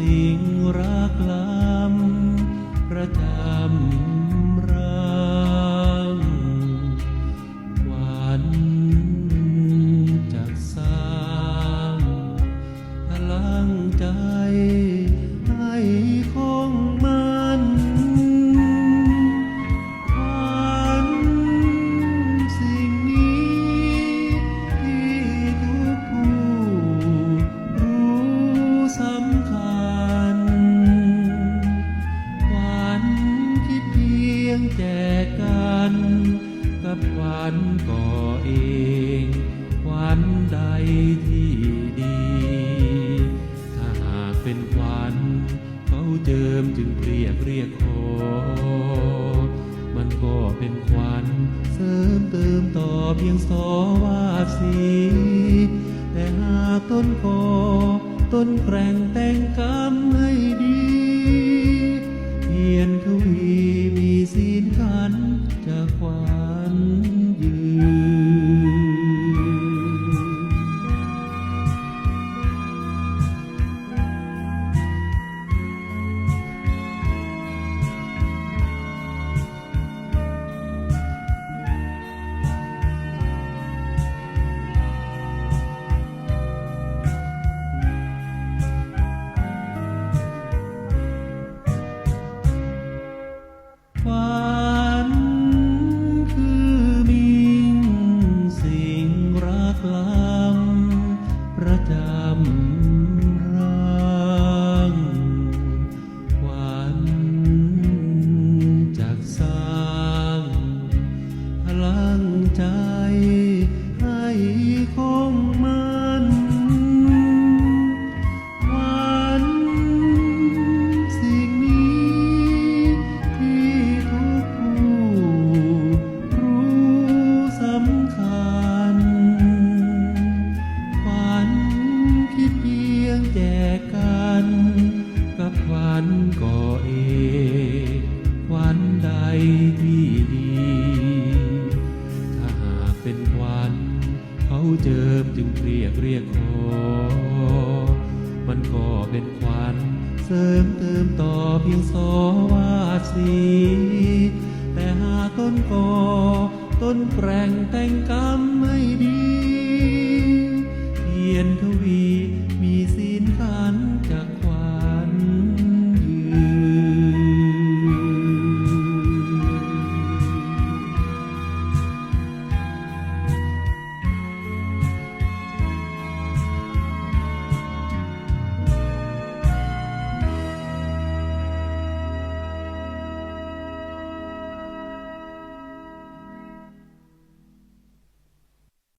สิ่งรักล้ำประจำร่งหวานจากสางพลังใจให้คง ขวัญก่อเองขวัญใดที่ดี ถ้าหากเป็นขวัญเขาเจิมจึงเรียกเรียกขอ มันก็เป็นขวัญเสริมเติมต่อเพียงสอวาสีแต่หากต้นคอต้นแกร่งแต่งกำให้ดีเพียนทวีมี จะขวัน พลังใจให้คงมันหวันสิ่งนี้ที่ทุกผู้รู้สำคัญฝันคิดเพียงแจกกัน กับขวัญก่อเอกขวัญใดที่ดี เป็นขวัญเขาเจิมจึงเรียกเรียกขอมันก็เป็นขวัญเสริมเติมต่อเพียงสอวาสีแต่หาต้นกอต้นแปร่งแต่งกรรม